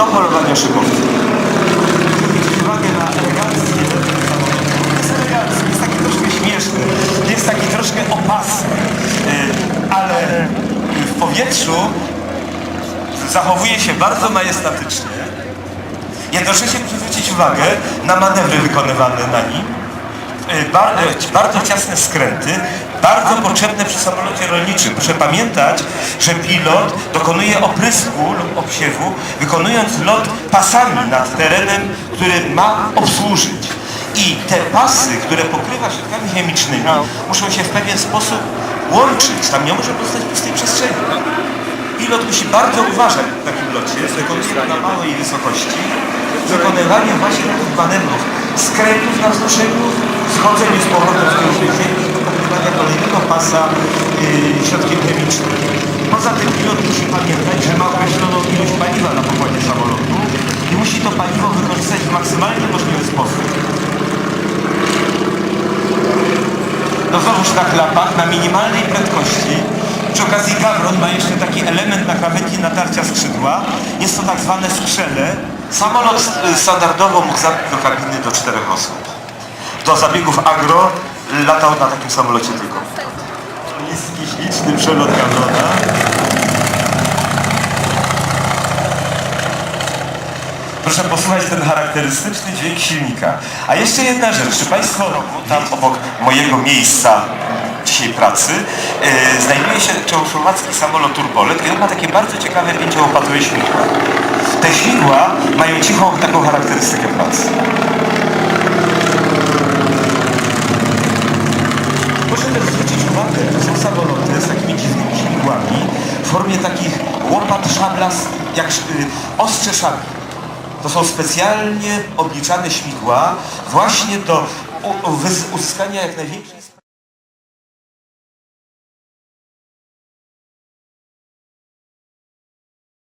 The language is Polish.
do polowania szybowców. Uwagę na samolotu. Jest elegancki, jest taki troszkę śmieszny, jest taki troszkę opasny, y, ale w powietrzu zachowuje się bardzo majestatycznie. Jednocześnie muszę zwrócić uwagę na manewry wykonywane na nim. Bar, y, bardzo ciasne skręty, bardzo potrzebne przy samolocie rolniczym. Proszę pamiętać, że pilot dokonuje oprysku lub obsiewu, wykonując lot pasami nad terenem, który ma obsłużyć. I te pasy, które pokrywa środkami chemicznymi, muszą się w pewien sposób łączyć. Tam nie może powstać pustej przestrzeni. Pilot musi bardzo uważać w takim locie, wykonując na małej wysokości, wykonywanie właśnie takich manewrów, skrętów na wznoszeniu, schodzeniu z powrotem z tej ziemi i pokrywania kolejnego pasa yy, środkiem chemicznym. Poza tym pilot musi pamiętać, że ma określoną ilość paliwa na pokładzie samolotu i musi to paliwo wykorzystać w maksymalnie możliwy sposób. No znowuż na klapach, na minimalnej prędkości. Przy okazji Gawron ma jeszcze taki element na krawędzi natarcia skrzydła. Jest to tak zwane skrzele. Samolot y, standardowo mógł zabić do kabiny do czterech osób. Do zabiegów agro latał na takim samolocie tylko. To jest jakiś liczny przelot Gawrona. Proszę posłuchać ten charakterystyczny dźwięk silnika. A jeszcze jedna rzecz, czy Państwo tam obok mojego miejsca dzisiaj pracy yy, znajduje się czechosłowacki samolot Turbolet i on ma takie bardzo ciekawe pięciołopatowe śmigła. Te śmigła mają cichą taką charakterystykę pracy. Proszę też zwrócić uwagę, że są samoloty z takimi dziwnymi śmigłami w formie takich łopat szablas, jak y, ostrze szabli. To są specjalnie obliczane śmigła właśnie do uzyskania jak największej